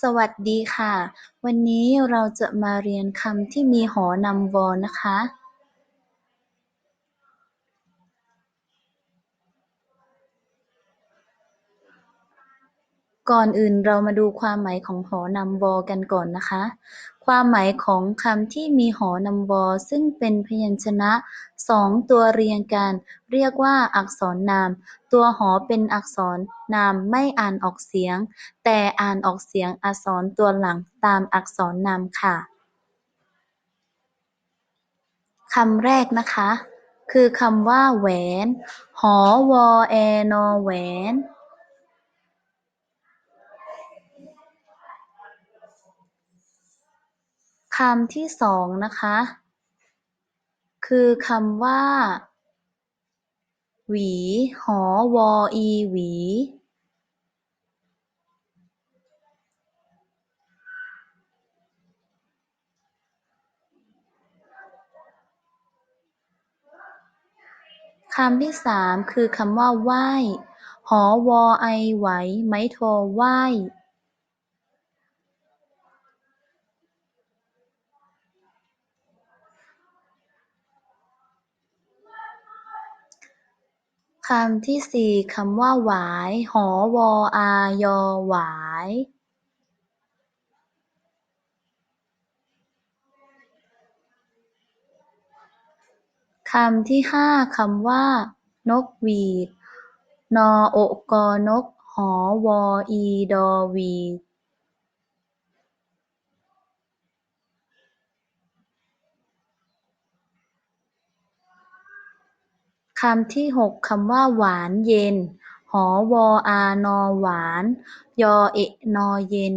สวัสดีค่ะ วันนี้เราจะมาเรียนคำที่มีหอนำวอนะคะ ก่อนอื่นเรามาดูความหมายของหอนำวอ กันก่อนนะคะ ความหมายของคำที่มีหอนำวอ ซึ่งเป็นพยัญชนะสองตัวเรียงกัน เรียกว่าอักษรนาม ตัวหอเป็นอักษรนามไม่อ่านออกเสียง แต่อ่านออกเสียงอักษรตัวหลังตามอักษรนามค่ะคำแรกนะคะ คือคำว่าแหวน หอวอแอนอแหวน คำที่สองนะคะ คือคำว่า หวี หอวออีหวี คำที่สามคือคำว่าไหว้หอวอไอไหว ไม้โทไหว้ คำที่สี่คำว่าหวาย หอ วอ อา ยอ หวายคำที่ห้าคำว่า นกหวีด นอโอกอ นก หอ วอ อี ดอหวีด คำที่หกคำว่าหวานเย็น หอ วอ อา นอ หวาน ยอ เอะ นอ เย็น